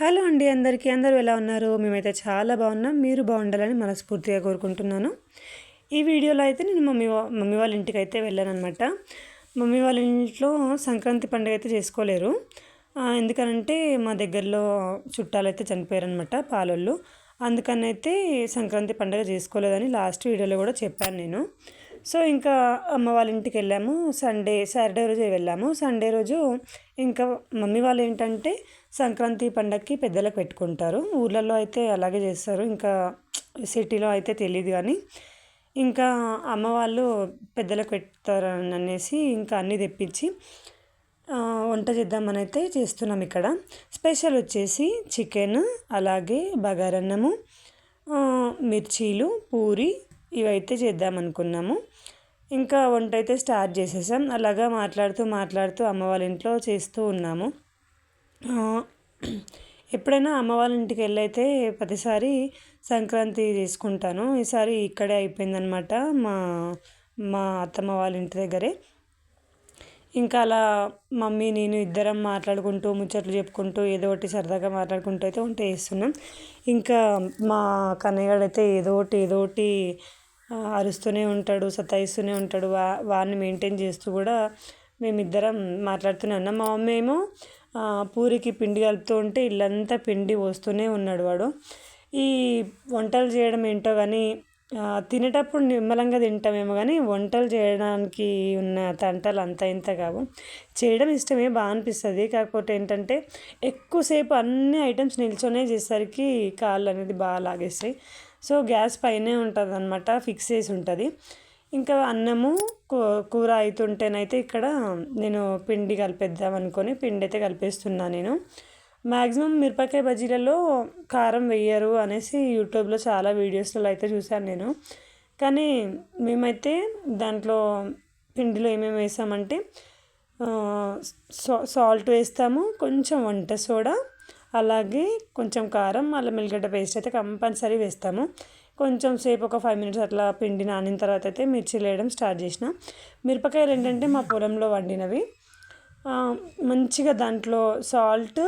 Hello అండి అందరికీ. అందరూ ఎలా ఉన్నారు? మేమైతే చాలా బాగున్నాం. మీరు బాగుండాలని మనస్ఫూర్తిగా కోరుకుంటున్నాను. ఈ వీడియోలో అయితే నేను మమ్మీ మమ్మీ వాళ్ళ ఇంటికి అయితే వెళ్ళాను అనమాట మమ్మీ వాళ్ళ ఇంట్లో సంక్రాంతి పండుగ అయితే చేసుకోలేరు. ఎందుకనంటే మా దగ్గరలో చుట్టాలు అయితే చనిపోయారనమాట పాలోళ్ళు. అందుకని అయితే సంక్రాంతి పండుగ చేసుకోలేదని లాస్ట్ వీడియోలో కూడా చెప్పాను నేను. సో ఇంకా అమ్మ వాళ్ళ ఇంటికి వెళ్ళాము. సండే సాటర్డే రోజు వెళ్ళాము. సండే రోజు ఇంకా మమ్మీ వాళ్ళు ఏంటంటే సంక్రాంతి పండగకి పెద్దలకు పెట్టుకుంటారు. ఊర్లలో అయితే అలాగే చేస్తారు. ఇంకా సిటీలో అయితే తెలియదు కానీ ఇంకా అమ్మ వాళ్ళు పెద్దలకు పెడతారని అనేసి ఇంకా అన్నీ తెప్పించి వంట చేద్దామని అయితే చేస్తున్నాం ఇక్కడ. స్పెషల్ వచ్చేసి చికెన్ అలాగే బగారన్నము మిర్చీలు పూరి ఇవైతే చేద్దాం అనుకున్నాము. ఇంకా వంట అయితే స్టార్ట్ చేసేసాం. అలాగా మాట్లాడుతూ మాట్లాడుతూ అమ్మ వాళ్ళ ఇంట్లో చేస్తూ ఉన్నాము. ఎప్పుడైనా అమ్మ వాళ్ళ ఇంటికి వెళ్ళైతే ప్రతిసారి సంక్రాంతి చేసుకుంటాను. ఈసారి ఇక్కడే అయిపోయిందనమాట మా మా అత్తమ్మ వాళ్ళ ఇంటి దగ్గరే. ఇంకా అలా మమ్మీ నేను ఇద్దరం మాట్లాడుకుంటూ ముచ్చట్లు చెప్పుకుంటూ ఏదో ఒకటి సరదాగా మాట్లాడుకుంటూ అయితే వంట చేస్తున్నాం. ఇంకా మా కన్నయ్యడైతే అయితే ఏదో ఒకటి ఏదో ఒకటి అరుస్తూనే ఉంటాడు సతాయిస్తూనే ఉంటాడు. వా వాడిని మెయింటైన్ చేస్తూ కూడా మేమిద్దరం మాట్లాడుతూనే ఉన్నాం. మా మమ్మీ ఏమో పూరికి పిండి కలుపుతూ ఉంటే ఇల్లంతా పిండి పోస్తూనే ఉన్నాడు వాడు. ఈ వంటలు చేయడం ఏంటో కానీ తినేటప్పుడు నిమ్మలంగా తింటామేమో కానీ వంటలు చేయడానికి ఉన్న తంటలు అంత ఇంత కావు. చేయడం ఇష్టమే బాగా అనిపిస్తుంది. కాకపోతే ఏంటంటే ఎక్కువసేపు అన్ని ఐటమ్స్ నిల్చొనే చేసేసరికి కాళ్ళు అనేది బాగా లాగేస్తాయి. సో గ్యాస్ పైనే ఉంటుంది అనమాట ఫిక్స్ చేసి ఉంటుంది. ఇంకా అన్నము కూర అవుతుంటేనైతే ఇక్కడ నేను పిండి కలిపేద్దాం అనుకొని పిండి అయితే కలిపేస్తున్నా నేను. మ్యాక్సిమం మిరపకాయ బజ్జీలలో కారం వేయరు అనేసి యూట్యూబ్లో చాలా వీడియోస్లలో అయితే చూశాను నేను. కానీ మేమైతే దాంట్లో పిండిలో ఏమేమి వేసామంటే సాల్ట్ వేస్తాము కొంచెం వంట సోడా అలాగే కొంచెం కారం అల్లం వెల్లిగడ్డ పేస్ట్ అయితే కంపల్సరీ వేస్తాము. కొంచెం సేపు ఒక ఫైవ్ మినిట్స్ అట్లా పిండి నానిన తర్వాత అయితే మిర్చిలు వేయడం స్టార్ట్ చేసిన. మిరపకాయలు ఏంటంటే మా పొలంలో వండినవి. మంచిగా దాంట్లో సాల్ట్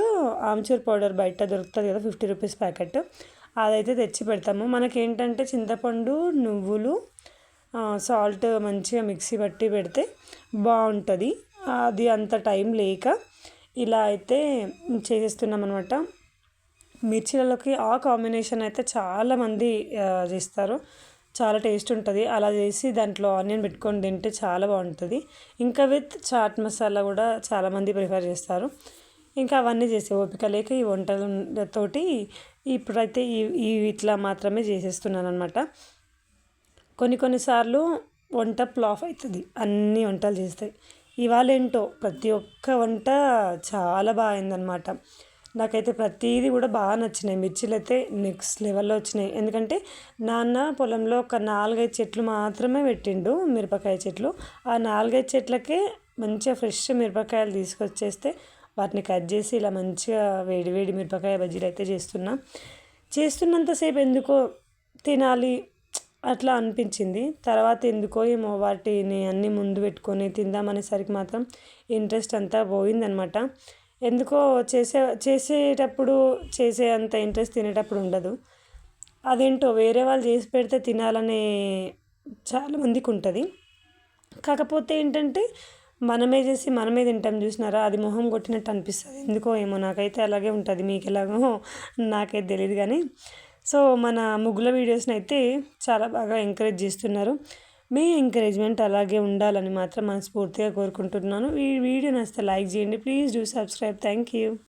ఆమ్చూర్ పౌడర్ బయట దొరుకుతుంది కదా ఫిఫ్టీ రూపీస్ ప్యాకెట్. అదైతే తెచ్చి పెడతాము. మనకేంటంటే చింతపండు నువ్వులు సాల్ట్ మంచిగా మిక్సీ పట్టి పెడితే బాగుంటుంది. అది అంత టైం లేక ఇలా అయితే చేసేస్తున్నాం అనమాట మిర్చిలలోకి ఆ కాంబినేషన్ అయితే చాలామంది చేస్తారు. చాలా టేస్ట్ ఉంటుంది. అలా చేసి దాంట్లో ఆనియన్ పెట్టుకొని తింటే చాలా బాగుంటుంది. ఇంకా విత్ చాట్ మసాలా కూడా చాలామంది ప్రిఫర్ చేస్తారు. ఇంకా అవన్నీ చేసే ఓపిక లేక ఈ వంటలతోటి ఇప్పుడైతే ఈ ఈ ఇట్లా మాత్రమే చేసేస్తున్నాను అనమాట కొన్ని కొన్నిసార్లు వంట ప్లాఫ్ అవుతుంది. అన్ని వంటలు చేస్తాయి. ఇవాళ ఏంటో ప్రతి ఒక్క వంట చాలా బాగా అయిందనమాట నాకైతే ప్రతిదీ కూడా బాగా నచ్చినాయి. మిర్చిలు అయితే నెక్స్ట్ లెవెల్లో వచ్చినాయి. ఎందుకంటే నాన్న పొలంలో ఒక నాలుగైదు చెట్లు మాత్రమే పెట్టిండు మిరపకాయ చెట్లు. ఆ నాలుగైదు చెట్లకే మంచిగా ఫ్రెష్ మిరపకాయలు తీసుకొచ్చేస్తే వాటిని కట్ చేసి ఇలా మంచిగా వేడి వేడి మిరపకాయ బజ్జీలు అయితే చేస్తున్నా. చేస్తున్నంతసేపు ఎందుకో తినాలి అట్లా అనిపించింది. తర్వాత ఎందుకో ఏమో వాటిని అన్నీ ముందు పెట్టుకొని తిందామనేసరికి మాత్రం ఇంట్రెస్ట్ అంతా పోయిందనమాట ఎందుకో చేసే చేసేటప్పుడు చేసే అంత ఇంట్రెస్ట్ తినేటప్పుడు ఉండదు. అదేంటో వేరే వాళ్ళు చేసి పెడితే తినాలనే చాలామందికి ఉంటుంది. కాకపోతే ఏంటంటే మనమే చేసి మనమే తింటాం చూసినారా? అది మొహం కొట్టినట్టు అనిపిస్తుంది. ఎందుకో ఏమో నాకైతే అలాగే ఉంటుంది. మీకు ఎలాగో నాకైతే తెలియదు కానీ సో మన ముగ్గుల వీడియోస్ని అయితే చాలా బాగా ఎంకరేజ్ చేస్తున్నారు. మీ ఎంకరేజ్మెంట్ అలాగే ఉండాలని మాత్రం మనస్ఫూర్తిగా కోరుకుంటున్నాను. ఈ వీడియో నచ్చితే లైక్ చేయండి. Please do subscribe. Thank you.